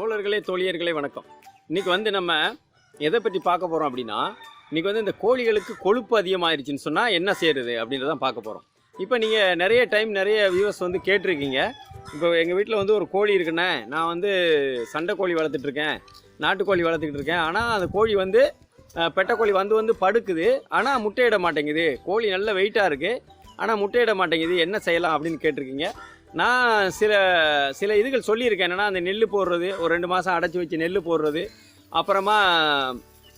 தோழர்களே தோழியர்களே வணக்கம். இன்னைக்கு வந்து நம்ம எதை பற்றி பார்க்க போகிறோம் அப்படின்னா இன்னைக்கு வந்து இந்த கோழிகளுக்கு கொழுப்பு அதிகமாயிருச்சுன்னு சொன்னால் என்ன செய்யறது அப்படின்றத பார்க்க போகிறோம் இப்போ நீங்கள் நிறைய டைம் நிறைய வியூவர்ஸ் வந்து கேட்டிருக்கீங்க. இப்போ எங்கள் வீட்டில் வந்து ஒரு கோழி இருக்குண்ணே. நான் வந்து சண்டை கோழி வளர்த்துட்ருக்கேன் நாட்டுக்கோழி வளர்த்துக்கிட்டு இருக்கேன். ஆனால் அந்த கோழி வந்து பெட்டக்கோழி வந்து வந்து படுக்குது. ஆனால் முட்டையிட மாட்டேங்குது. கோழி நல்ல வெயிட்டாக இருக்குது ஆனால் முட்டையிட மாட்டேங்குது. என்ன செய்யலாம் அப்படின்னு கேட்டிருக்கீங்க. நான் சில சில இதுகள் சொல்லியிருக்கேன். என்னென்னா அந்த நெல் போடுறது ஒரு ரெண்டு மாதம் அடைச்சி வச்சு நெல் போடுறது. அப்புறமா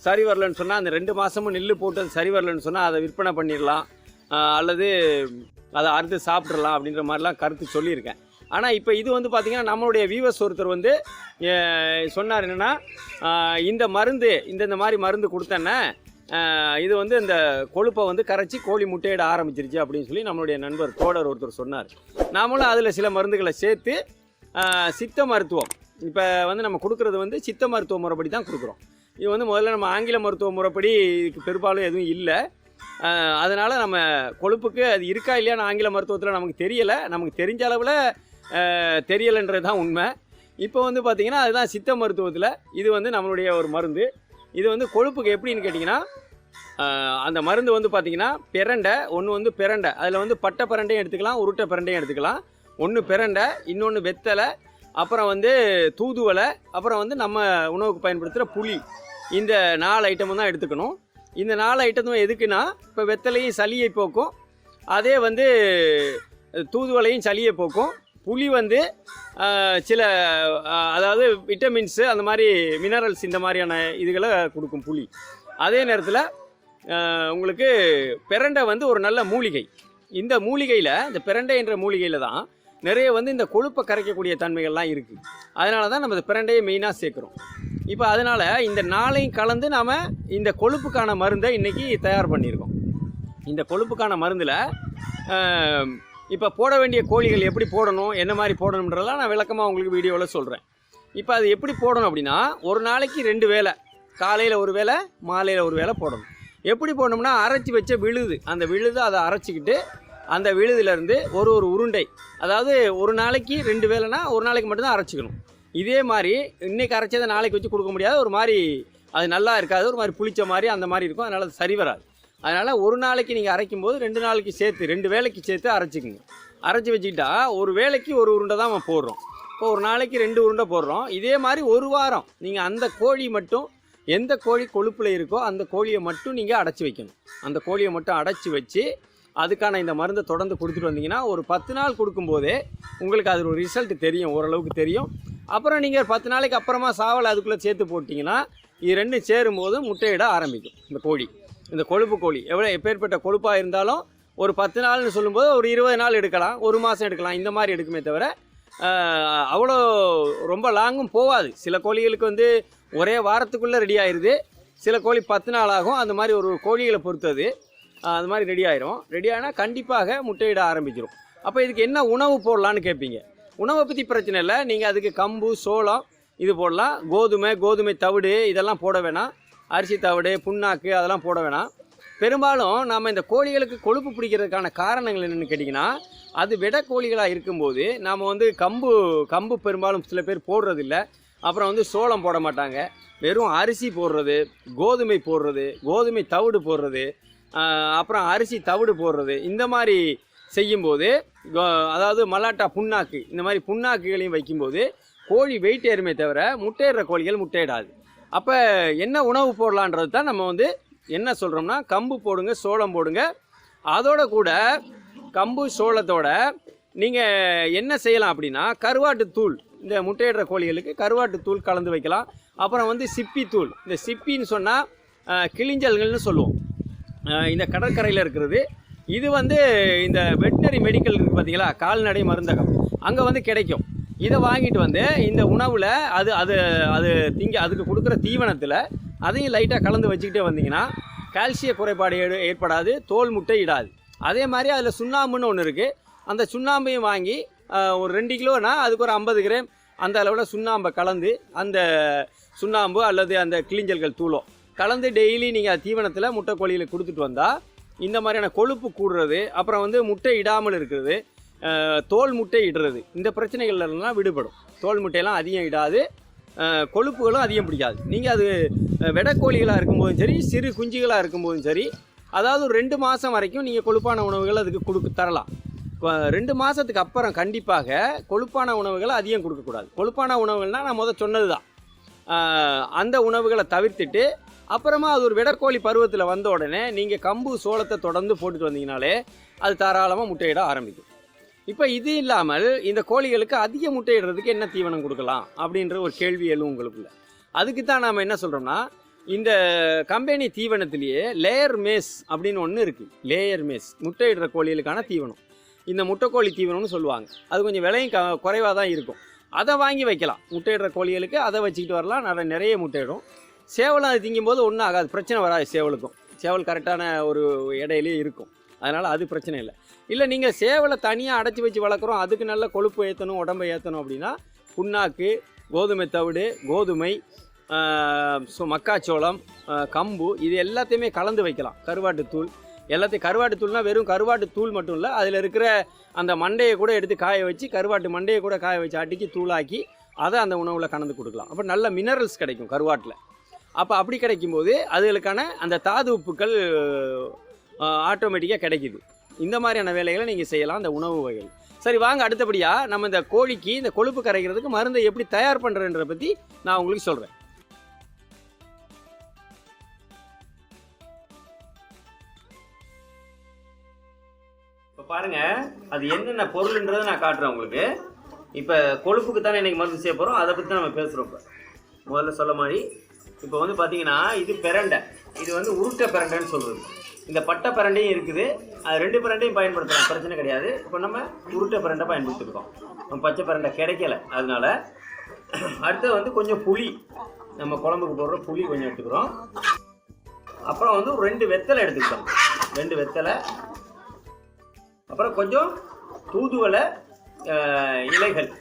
சரி வரலன்னு சொன்னால் அந்த ரெண்டு மாதமும் நெல் போட்டு அது சரி வரலன்னு சொன்னால் அதை விற்பனை பண்ணிடலாம். அல்லது அதை அறுத்து சாப்பிட்றலாம் அப்படின்ற மாதிரிலாம் கருத்து சொல்லியிருக்கேன். ஆனால் இப்போ இது வந்து பார்த்திங்கன்னா நம்மளுடைய வியூவர்ஸ் ஒருத்தர் வந்து சொன்னார் என்னென்னா இந்த மருந்து இந்த இந்த மாதிரி மருந்து கொடுத்தேன்னே இது வந்து இந்த கொழுப்பை வந்து கரைச்சி கோழி முட்டையிட ஆரம்பிச்சிருச்சு அப்படின்னு சொல்லி நம்மளுடைய நண்பர் தோழர் ஒருத்தர் சொன்னார். நாமளும் அதில் சில மருந்துகளை சேர்த்து சித்த மருத்துவம். இப்போ வந்து நம்ம கொடுக்குறது வந்து சித்த மருத்துவ முறைப்படி தான் கொடுக்குறோம். இது வந்து முதல்ல நம்ம ஆங்கில மருத்துவ முறைப்படி இதுக்கு பெரும்பாலும் எதுவும் இல்லை. அதனால் நம்ம கொழுப்புக்கு அது இருக்கா இல்லையான்னு ஆங்கில மருத்துவத்தில் நமக்கு தெரியலை. நமக்கு தெரிஞ்ச அளவில் தெரியலைன்றது தான் உண்மை. இப்போ வந்து பார்த்திங்கன்னா அதுதான் சித்த மருத்துவத்தில் இது வந்து நம்மளுடைய ஒரு மருந்து. இது வந்து கொழுப்புக்கு எப்படின்னு கேட்டிங்கன்னா அந்த மருந்து வந்து பார்த்திங்கன்னா பிரண்டை ஒன்று வந்து பிரண்டை. அதில் வந்து பட்டை பிரண்டையும் எடுத்துக்கலாம் உருட்டை பிரண்டையும் எடுத்துக்கலாம். ஒன்று பிரண்டை இன்னொன்று வெத்தலை அப்புறம் வந்து தூதுவலை அப்புறம் வந்து நம்ம உணவுக்கு பயன்படுத்துகிற புளி. இந்த நாலு ஐட்டமும் தான் எடுத்துக்கணும். இந்த நாலு ஐட்டமும் எதுக்குன்னா இப்போ வெத்தலையும் சளியை போக்கும். அதே வந்து தூதுவலையும் சளியை போக்கும். புளி வந்து சில அதாவது விட்டமின்ஸு அந்த மாதிரி மினரல்ஸ் இந்த மாதிரியான இதுகளை கொடுக்கும் புளி. அதே நேரத்தில் உங்களுக்கு பிரண்டை வந்து ஒரு நல்ல மூலிகை. இந்த மூலிகையில் இந்த பிரண்டை என்ற மூலிகையில் தான் நிறைய வந்து இந்த கொழுப்பை கரைக்கக்கூடிய தன்மைகள்லாம் இருக்குது அதனால தான் நம்ம இந்த பிரண்டையை மெயினாக சேர்க்குறோம். இப்போ அதனால் இந்த நாளையும் கலந்து நாம் இந்த கொழுப்புக்கான மருந்தை இன்றைக்கி தயார் பண்ணியிருக்கோம். இந்த கொழுப்புக்கான மருந்தில் இப்போ போட வேண்டிய கோழிகள் எப்படி போடணும் என்ன மாதிரி போடணுன்றதெல்லாம் நான் விளக்கமாக உங்களுக்கு வீடியோவில் சொல்கிறேன் இப்போ அது எப்படி போடணும் அப்படின்னா ஒரு நாளைக்கு ரெண்டு வேளை காலையில் ஒரு வேளை மாலையில் ஒரு வேளை போடணும். எப்படி போடணும்னா அரைச்சி வச்ச விழுது. அந்த விழுது அதை அரைச்சிக்கிட்டு அந்த விழுதுலேருந்து ஒரு ஒரு உருண்டை அதாவது ஒரு நாளைக்கு ரெண்டு வேலைனா ஒரு நாளைக்கு மட்டும்தான் அரைச்சிக்கணும். இதே மாதிரி இன்னைக்கு அரைச்சதை நாளைக்கு வச்சு கொடுக்க முடியாது. ஒரு மாதிரி அது நல்லா இருக்காது. ஒரு மாதிரி புளிச்ச மாதிரி அந்த மாதிரி இருக்கும். அதனால் அது சரி வராது. அதனால் ஒரு நாளைக்கு நீங்கள் அரைக்கும் போது ரெண்டு நாளைக்கு சேர்த்து ரெண்டு வேளைக்கு சேர்த்து அரைச்சிக்கோங்க. அரைச்சி வச்சுக்கிட்டா ஒரு வேளைக்கு ஒரு உருண்டை தான் நம்ம போடுறோம். இப்போ ஒரு நாளைக்கு ரெண்டு உருண்டை போடுறோம். இதே மாதிரி ஒரு வாரம் நீங்கள் அந்த கோழி மட்டும் எந்த கோழி கொழுப்பில் இருக்கோ அந்த கோழியை மட்டும் நீங்கள் அடைச்சி வைக்கணும். அந்த கோழியை மட்டும் அடைச்சி வச்சு அதுக்கான இந்த மருந்தை தொடர்ந்து கொடுத்துட்டு வந்தீங்கன்னா ஒரு பத்து நாள் கொடுக்கும்போதே உங்களுக்கு அது ஒரு ரிசல்ட் தெரியும் ஓரளவுக்கு தெரியும். அப்புறம் நீங்கள் பத்து நாளைக்கு அப்புறமா சாவல் அதுக்குள்ளே சேர்த்து போட்டிங்கன்னா இது ரெண்டும் சேரும்போது முட்டையிட ஆரம்பிக்கும் இந்த கோழி. இந்த கொழுப்பு கோழி. எவ்வளோ எப்பேற்பட்ட கொழுப்பாக இருந்தாலும் ஒரு பத்து நாள்னு சொல்லும்போது ஒரு இருபது நாள் எடுக்கலாம் ஒரு மாதம் எடுக்கலாம் இந்த மாதிரி எடுக்குமே தவிர அவ்வளோ ரொம்ப லாங்கும் போகாது. சில கோழிகளுக்கு வந்து ஒரே வாரத்துக்குள்ளே ரெடி ஆயிடுது சில கோழி பத்து நாள் ஆகும். அந்த மாதிரி ஒரு கோழிகளை பொறுத்தது. அது மாதிரி ரெடி ஆயிரும். ரெடி ஆனால் கண்டிப்பாக முட்டையிட ஆரம்பிச்சிடும் அப்போ இதுக்கு என்ன உணவு போடலான்னு கேட்பீங்க உணவை பற்றி பிரச்சனை இல்லை. நீங்கள் அதுக்கு கம்பு சோளம் இது போடலாம். கோதுமை கோதுமை தவிடு இதெல்லாம் போட வேணாம். அரிசி தவிடு புண்ணாக்கு அதெல்லாம் போட வேணாம். பெரும்பாலும் நாம் இந்த கோழிகளுக்கு கொழுப்பு பிடிக்கிறதுக்கான காரணங்கள் என்னென்னு கேட்டிங்கன்னா அது விட கோழிகளாக இருக்கும்போது நாம் வந்து கம்பு கம்பு பெரும்பாலும் சில பேர் போடுறதில்ல. அப்புறம் வந்து சோளம் போட மாட்டாங்க. வெறும் அரிசி போடுறது கோதுமை போடுறது கோதுமை தவிடு போடுறது அப்புறம் அரிசி தவிடு போடுறது இந்த மாதிரி செய்யும்போது அதாவது மல்லாட்டா புண்ணாக்கு இந்த மாதிரி புண்ணாக்குகளையும் வைக்கும்போது கோழி வெயிட் ஏறுமே தவிர முட்டையிடுற கோழிகள் முட்டையிடாது. அப்போ என்ன உணவு போடலான்றது தான் நம்ம வந்து என்ன சொல்கிறோம்னா கம்பு போடுங்க சோளம் போடுங்க. அதோட கூட கம்பு சோளத்தோட நீங்கள் என்ன செய்யலாம் அப்படின்னா கருவாட்டு தூள் இந்த முட்டையிடுற கோழிகளுக்கு கருவாட்டு தூள் கலந்து வைக்கலாம். அப்புறம் வந்து சிப்பி தூள். இந்த சிப்பின்னு சொன்னால் கிளிஞ்சல்கள்னு சொல்லுவோம். இந்த கடற்கரையில் இருக்கிறது. இது வந்து இந்த வெட்டினரி மெடிக்கல் இருக்குது பார்த்தீங்களா கால்நடை மருந்தகம். அங்கே வந்து கிடைக்கும். இதை வாங்கிட்டு வந்து இந்த உணவில் அது அது அது திங்க அதுக்கு கொடுக்குற தீவனத்தில் அதையும் லைட்டாக கலந்து வச்சுக்கிட்டே வந்தீங்கன்னா கால்சிய குறைபாடு ஏடு ஏற்படாது தோல் முட்டை இடாது. அதே மாதிரி அதில் சுண்ணாம்புன்னு ஒன்று இருக்குது அந்த சுண்ணாம்பையும் வாங்கி ஒரு ரெண்டு கிலோனா அதுக்கு ஒரு ஐம்பது கிராம். அந்த அளவில் சுண்ணாம்பை கலந்து அந்த சுண்ணாம்பு அல்லது அந்த கிளிஞ்சல்கள் தூளோ கலந்து டெய்லி நீங்கள் தீவனத்தில் முட்டை கோழியில் கொடுத்துட்டு வந்தால் இந்த மாதிரியான கொழுப்பு கூடுறது அப்புறம் வந்து முட்டை இடாமல் இருக்கிறது தோல் முட்டை இடுறது இந்த பிரச்சனைகள்லாம் விடுபடும். தோல் முட்டையெல்லாம் அதிகம் இடாது கொழுப்புகளும் அதிகம் பிடிக்காது. நீங்கள் அது அஹ், இருக்கும்போதும் சரி சிறு குஞ்சுகளாக இருக்கும்போதும் சரி அதாவது ஒரு ரெண்டு மாதம் வரைக்கும் நீங்கள் கொழுப்பான உணவுகள் அதுக்கு கொடுக்க தரலாம். ரெண்டு மாதத்துக்கு அப்புறம் கண்டிப்பாக கொழுப்பான உணவுகளை அதிகம் கொடுக்கக்கூடாது. கொழுப்பான உணவுகள்னால் நான் முதல் சொன்னது தான் அந்த உணவுகளை தவிர்த்துட்டு அப்புறமா அது ஒரு விடக்கோழி பருவத்தில் வந்த உடனே நீங்கள் கம்பு சோளத்தை தொடர்ந்து போட்டுட்டு வந்தீங்கனாலே அது தாராளமாக முட்டையிட ஆரம்பிக்கும். இப்போ இது இல்லாமல் இந்த கோழிகளுக்கு அதிக முட்டையிடுறதுக்கு என்ன தீவனம் கொடுக்கலாம் அப்படின்ற ஒரு கேள்வி எழும் உங்களுக்குள்ள. அதுக்கு தான் நாம் என்ன சொல்கிறோம்னா இந்த கம்பெனி தீவனத்திலேயே லேயர் மேஸ் அப்படின்னு ஒன்று இருக்குது லேயர் மேஸ் முட்டையிடுற கோழிகளுக்கான தீவனம். இந்த முட்டைக்கோழி தீவனம்னு சொல்லுவாங்க. அது கொஞ்சம் விலையும் க குறைவாக தான் இருக்கும். அதை வாங்கி வைக்கலாம். முட்டையிடுற கோழிகளுக்கு அதை வச்சுக்கிட்டு வரலாம். நிறைய நிறைய முட்டையிடும். சேவலும் அது திங்கும்போது ஒன்றும் ஆகாது. பிரச்சனை வராது சேவலுக்கும். சேவல் கரெக்டான ஒரு இடையிலே இருக்கும். அதனால் அது பிரச்சனை இல்லை. இல்லை நீங்கள் சேவலை தனியாக அடைச்சி வச்சு வளர்க்குறோம். அதுக்கு நல்ல கொழுப்பு ஏற்றணும் உடம்பை ஏற்றணும் அப்படின்னா புண்ணாக்கு கோதுமை தவிடு கோதுமை ஸோ மக்காச்சோளம் கம்பு இது எல்லாத்தையுமே கலந்து வைக்கலாம். கருவாட்டுத்தூள் எல்லாத்தையும் கருவாட்டு தூள்னா வெறும் கருவாட்டு தூள் மட்டும் இல்லை. அதில் இருக்கிற அந்த மண்டையை கூட எடுத்து காய வச்சு கருவாட்டு மண்டையை கூட காய வச்சு அடிக்கி தூளாக்கி அதை அந்த உணவில் கலந்து கொடுக்கலாம். அப்போ நல்ல மினரல்ஸ் கிடைக்கும் கருவாட்டில். அப்போ அப்படி கிடைக்கும்போது அதுகளுக்கான அந்த தாது உப்புக்கள் ஆட்டோமேட்டிக்காக கிடைக்குது. இந்த மாதிரியான வேலைகளை நீங்கள் செய்யலாம் அந்த உணவு வகைகள். சரி வாங்க அடுத்தபடியாக நம்ம இந்த கோழிக்கு இந்த கொழுப்பு கரைக்கிறதுக்கு மருந்தை எப்படி தயார் பண்ணுறன்ற பற்றி நான் உங்களுக்கு சொல்கிறேன் இப்போ பாருங்க அது என்னென்ன பொருள்ன்றதை நான் காட்டுறேன் உங்களுக்கு. இப்போ கொழுப்புக்கு தானே இன்றைக்கி மருந்து செய்ய போகிறோம் அதை பற்றி தான் நம்ம பேசுகிறோம் இப்போ. முதல்ல சொல்ல மாதிரி இப்போ வந்து பார்த்தீங்கன்னா இது பிரண்டை. இது வந்து உருட்டை பிரண்டைன்னு சொல்கிறது இந்த பட்டை பிரண்டையும் இருக்குது. அது ரெண்டு பிரண்டையும் பயன்படுத்தலாம். பிரச்சனை கிடையாது. இப்போ நம்ம உருட்டை பிரண்டை பயன்படுத்திருக்கோம். நம்ம பச்சை பிரண்டை கிடைக்கல. அதனால அடுத்து வந்து கொஞ்சம் புளி. நம்ம குழம்புக்கு போடுற புளி கொஞ்சம் எடுத்துக்கிறோம். அப்புறம் வந்து ரெண்டு வெத்தலை எடுத்துக்கிட்டோம். ரெண்டு வெத்தலை அப்புறம் கொஞ்சம் தூதுவளை இலைகள்.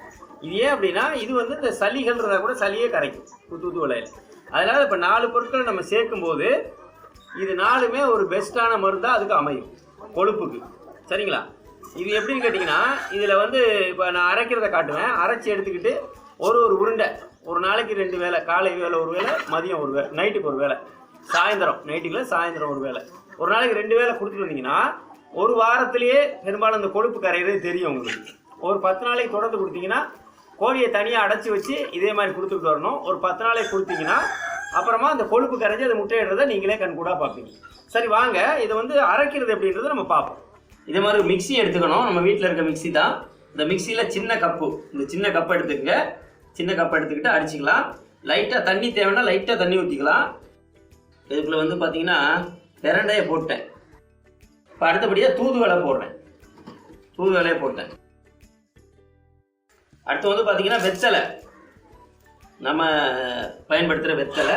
இது ஏன் அப்படின்னா இது வந்து இந்த சளிகள்ன்றத கூட சளியே கரைக்கும் து- தூதுவளையில். அதனால் இப்போ நாலு பொருட்களை நம்ம சேர்க்கும்போது இது நாலுமே ஒரு பெஸ்ட்டான மருந்தாக அதுக்கு அமையும் கொழுப்புக்கு. சரிங்களா? இது எப்படின்னு கேட்டிங்கன்னா இதில் வந்து இப்போ நான் அரைக்கிறத காட்டுவேன். அரைச்சி எடுத்துக்கிட்டு ஒரு ஒரு உருண்டை. ஒரு நாளைக்கு ரெண்டு வேளை காலை வேளை ஒரு வேளை மதியம் ஒரு வேளை நைட்டுக்கு ஒரு வேளை. சாயந்தரம் நைட்டுக்குள்ள சாயந்தரம் ஒரு வேளை. ஒரு நாளைக்கு ரெண்டு வேளை கொடுத்துட்டு வந்தீங்கன்னா ஒரு வாரத்திலேயே பெரும்பாலும் அந்த கொழுப்பு கரையிறது தெரியும் உங்களுக்கு. ஒரு பத்து நாளைக்கு தொடர்ந்து கொடுத்தீங்கன்னா கோழியை தனியாக அடைச்சி வச்சு இதே மாதிரி கொடுத்துட்டு வரணும். ஒரு பத்து நாளைக்கு கொடுத்தீங்கன்னா அப்புறமா அந்த கொழுப்பு கரைஞ்சி அதை முட்டையிடுறதை நீங்களே கண்கூடாக பார்ப்பீங்க. சரி வாங்க. இதை வந்து அரைக்கிறது எப்படின்றத நம்ம பார்ப்போம். இதே மாதிரி மிக்ஸி எடுத்துக்கணும். நம்ம வீட்டில் இருக்க மிக்ஸி தான். இந்த மிக்ஸியில் சின்ன கப்பு இந்த சின்ன கப் எடுத்துக்கங்க. சின்ன கப் எடுத்துக்கிட்டு அடிச்சிக்கலாம். லைட்டாக தண்ணி தேவைன்னா லைட்டாக தண்ணி ஊற்றிக்கலாம் இதுக்குள்ளே வந்து பார்த்தீங்கன்னா பிரண்டையை போட்டேன். இப்போ அடுத்தபடியாக தூதுவலை போடுறேன். தூதுவலையை போட்டேன். அடுத்து வந்து பார்த்தீங்கன்னா வெத்தலை. நம்ம பயன்படுத்துகிற வெத்தலை.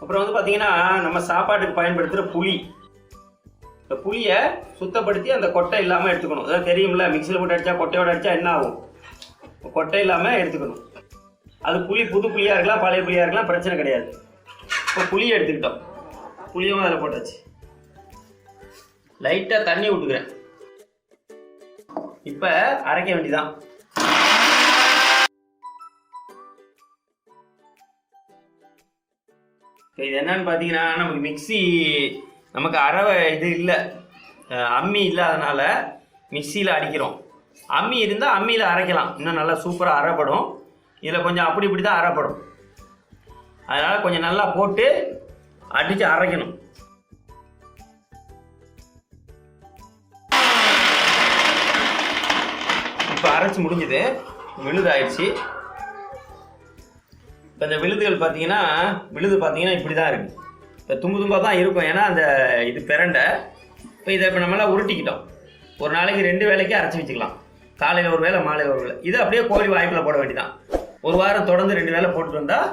அப்புறம் வந்து பார்த்தீங்கன்னா நம்ம சாப்பாட்டுக்கு பயன்படுத்துகிற புளி. இந்த புளியை சுத்தப்படுத்தி அந்த கொட்டை இல்லாமல் எடுத்துக்கணும். அதாவது தெரியும்ல மிக்சியில் போட்டு அடித்தா கொட்டையோட அடித்தா என்ன ஆகும்? கொட்டை இல்லாமல் எடுத்துக்கணும். அது புளி புது புளியாக இருக்கலாம் பழைய புளியாக இருக்கலாம் பிரச்சனை கிடையாது. இப்போ புளியை எடுத்துக்கிட்டோம். புளியும் அதில் போட்டாச்சு. லைட்டாக தண்ணி விட்டுக்கிறேன் இப்போ அரைக்க வேண்டியதான் இப்போ இது என்னன்னு பார்த்தீங்கன்னா நமக்கு மிக்ஸி நமக்கு அரவை இது இல்லை. அம்மி இல்லாதனால மிக்சியில் அடிக்கிறோம். அம்மி இருந்தால் அம்மியில் அரைக்கலாம். இன்னும் நல்லா சூப்பராக அரைப்படும். இதில் கொஞ்சம் அப்படி இப்படி தான் அரைப்படும். அதனால் கொஞ்சம் நல்லா போட்டு அடித்து அரைக்கணும். அரைச்சி முடிஞ்சுது. விழுது ஆயிடுச்சு இப்போ இந்த விழுதுகள் பார்த்தீங்கன்னா விழுது பார்த்தீங்கன்னா இப்படி தான் இருக்குது இப்போ தும்பு தும்பாக தான் இருக்கும். ஏன்னா அந்த இது பிரண்டை. இப்போ இதை இப்போ நம்மளாம் உருட்டிக்கிட்டோம். ஒரு நாளைக்கு ரெண்டு வேலைக்கு அரைச்சி வச்சுக்கலாம். காலையில் ஒரு வேளை மாலையில் ஒரு வேலை இது அப்படியே கோழி வாய்ப்பில் போட வேண்டியதான் ஒரு வாரம் தொடர்ந்து ரெண்டு வேளை போட்டுட்டு வந்தால்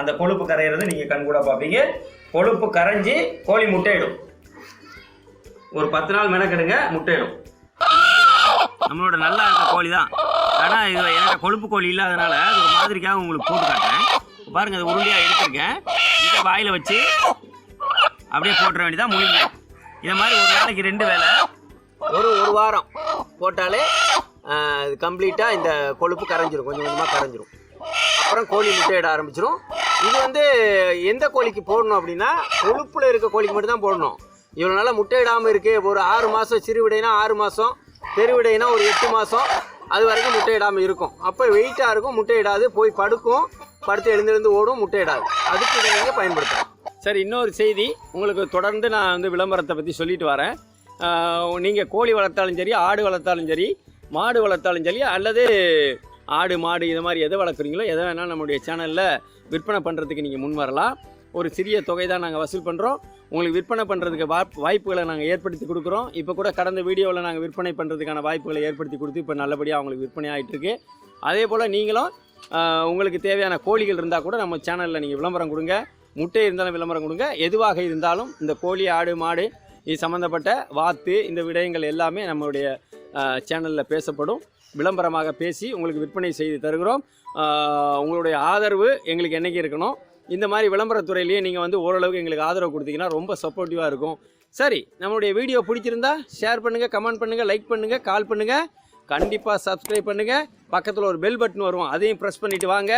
அந்த கொழுப்பு கரையிறது நீங்கள் கண்கூடாக பார்ப்பீங்க. கொழுப்பு கரைஞ்சி கோழி முட்டையிடும். ஒரு பத்து நாள் மெனக்கெடுங்க முட்டையிடும். நம்மளோட நல்லா இருக்க கோழி தான் ஆனால் இது எனக்கு கொழுப்பு கோழி இல்லாதனால அது ஒரு மாதிரிக்காக உங்களுக்கு போட்டு காட்டுறேன். பாருங்கள் பாருங்க அது உருண்டையாக எடுத்திருக்கேன். இதை வாயில் வச்சு அப்படியே போட்டுற வேண்டியதான் முடியும் இதை மாதிரி ஒரு நாளைக்கு ரெண்டு வேளை ஒரு ஒரு வாரம் போட்டாலே கம்ப்ளீட்டாக இந்த கொழுப்பு கரைஞ்சிரும். கொஞ்சம் கொஞ்சமாக கரைஞ்சிரும். அப்புறம் கோழி முட்டையிட ஆரம்பிச்சிடும் இது வந்து எந்த கோழிக்கு போடணும் அப்படின்னா கொழுப்பில் இருக்க கோழிக்கு மட்டும் தான் போடணும். இவ்வளோ நாளாக முட்டையிடாமல் இருக்குது ஒரு ஆறு மாதம் சிறுவிடைனா ஆறு மாதம் பெருவிடைனா ஒரு எட்டு மாதம் அது வரைக்கும் முட்டையிடாமல் இருக்கும். அப்போ வெயிட்டாக இருக்கும் முட்டையிடாது. போய் படுக்கும். படுத்து எழுந்திருந்து ஓடும் முட்டையிடாது. அதுக்கு இதை நீங்கள் பயன்படுத்தலாம். சரி இன்னொரு செய்தி. உங்களுக்கு தொடர்ந்து நான் வந்து விளம்பரத்தை பற்றி சொல்லிட்டு வரேன். நீங்கள் கோழி வளர்த்தாலும் சரி ஆடு வளர்த்தாலும் சரி மாடு வளர்த்தாலும் சரி அல்லது ஆடு மாடு இது மாதிரி எதை வளர்க்குறீங்களோ எதை வேணாலும் நம்மளுடைய சேனலில் விற்பனை பண்ணுறதுக்கு நீங்கள் முன் வரலாம். ஒரு சிறிய தொகை தான் நாங்கள் வசூல் பண்ணுறோம் உங்களுக்கு விற்பனை பண்ணுறதுக்கு வாய்ப்புகளை நாங்கள் ஏற்படுத்தி கொடுக்குறோம். இப்போ கூட கடந்த வீடியோவில் நாங்கள் விற்பனை பண்ணுறதுக்கான வாய்ப்புகளை ஏற்படுத்தி கொடுத்து இப்போ நல்லபடியாக அவங்களுக்கு விற்பனை ஆகிட்டுருக்கு அதே போல் நீங்களும் உங்களுக்கு தேவையான கோழிகள் இருந்தால் கூட நம்ம சேனலில் நீங்கள் விளம்பரம் கொடுங்க. முட்டை இருந்தாலும் விளம்பரம் கொடுங்க. எதுவாக இருந்தாலும் இந்த கோழி ஆடு மாடு இது சம்மந்தப்பட்ட வாத்து இந்த விடயங்கள் எல்லாமே நம்மளுடைய சேனலில் பேசப்படும். விளம்பரமாக பேசி உங்களுக்கு விற்பனை செய்து தருகிறோம். உங்களுடைய ஆதரவு எங்களுக்கு என்னைக்கு இருக்கணும்? இந்த மாதிரி விளம்பரத்துறையிலேயே நீங்கள் வந்து ஓரளவுக்கு எங்களுக்கு ஆதரவு கொடுத்தீங்கன்னா ரொம்ப சப்போர்ட்டிவாக இருக்கும். சரி நம்மளுடைய வீடியோ பிடிச்சிருந்தா ஷேர் பண்ணுங்கள் கமெண்ட் பண்ணுங்கள் லைக் பண்ணுங்கள் கால் பண்ணுங்கள் கண்டிப்பாக சப்ஸ்கிரைப் பண்ணுங்கள் பக்கத்தில் ஒரு பெல் பட்டன் வரும் அதையும் ப்ரெஸ் பண்ணிவிட்டு வாங்க.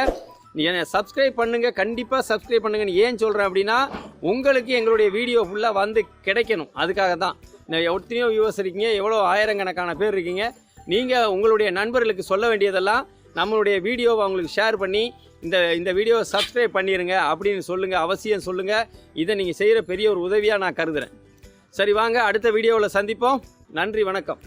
நீங்கள் சப்ஸ்கிரைப் பண்ணுங்கள் கண்டிப்பாக சப்ஸ்கிரைப் பண்ணுங்கன்னு ஏன் சொல்கிறேன் அப்படின்னா உங்களுக்கு எங்களுடைய வீடியோ ஃபுல்லாக வந்து கிடைக்கணும். அதுக்காக தான். நான் எத்தனையோ வியூவர்ஸ் இருக்கீங்க எவ்வளோ ஆயிரக்கணக்கான பேர் இருக்கீங்க நீங்கள் உங்களுடைய நண்பர்களுக்கு சொல்ல வேண்டியதெல்லாம் நம்மளுடைய வீடியோவை அவங்களுக்கு ஷேர் பண்ணி இந்த இந்த வீடியோவை சப்ஸ்கிரைப் பண்ணிடுங்க அப்படின்னு சொல்லுங்கள் அவசியம் சொல்லுங்கள் இதை நீங்கள் செய்கிற பெரிய ஒரு உதவியாக நான் கருதுகிறேன் சரி வாங்க அடுத்த வீடியோவில் சந்திப்போம். நன்றி வணக்கம்.